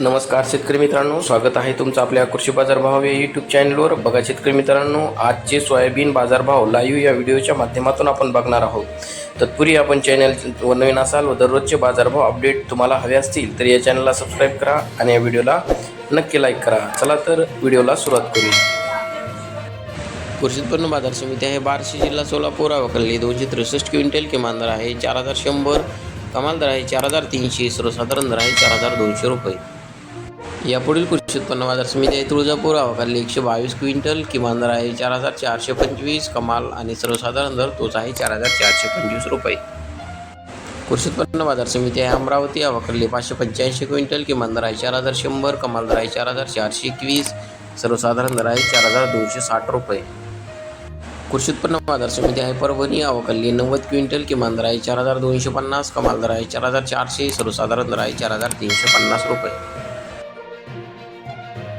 नमस्कार शेतकरी मित्रांनो स्वागत आहे तुमचं आपल्या कृषी बाजारभाव या यूट्यूब चॅनलवर बघा शेतकरी मित्रांनो आजचे सोयाबीन बाजारभाव लाईव्ह या व्हिडिओच्या माध्यमातून आपण बघणार आहोत. तत्पूर्वी आपण चॅनल व नवीन असाल व दररोजचे बाजारभाव अपडेट तुम्हाला हवे असतील तर या चॅनलला सबस्क्राईब करा आणि या व्हिडिओला नक्की लाईक करा. चला तर व्हिडिओला सुरुवात करूया कृषी उत्पन्न बाजार समिती आहे बार्शी जिल्हा सोलापूर अवकल्ली दोनशे त्रेसष्ट क्विंटल किमान दर आहे. चार हजार शंभर कमाल दर आहे चार हजार तीनशे सर्वसाधारण दर आहे चार हजार दोनशे रुपये. यापुढील कृषी उत्पन्न बाजार समिती आहे तुळजापूर अवकाली एकशे बावीस क्विंटल किमान दर आहे चार हजार चारशे पंचवीस कमाल आणि सर्वसाधारण दर तोच आहे चार हजार चारशे पंचवीस रुपये. कृषी उत्पन्न बाजार समिती आहे अमरावती अवकाली पाचशे पंच्याऐंशी क्विंटल किमान दर आहे चार हजार शंभर कमाल दर आहे चार हजार चारशे एकवीस सर्वसाधारण दर आहे चार हजार दोनशे साठ रुपये. कृषी उत्पन्न बाजार समिती आहे परभणी अवकल्ली नव्वद क्विंटल किमान दर आहे चार हजार दोनशे पन्नास कमाल दर आहे चार हजार चारशे सर्वसाधारण दर आहे चार हजार तीनशे पन्नास रुपये.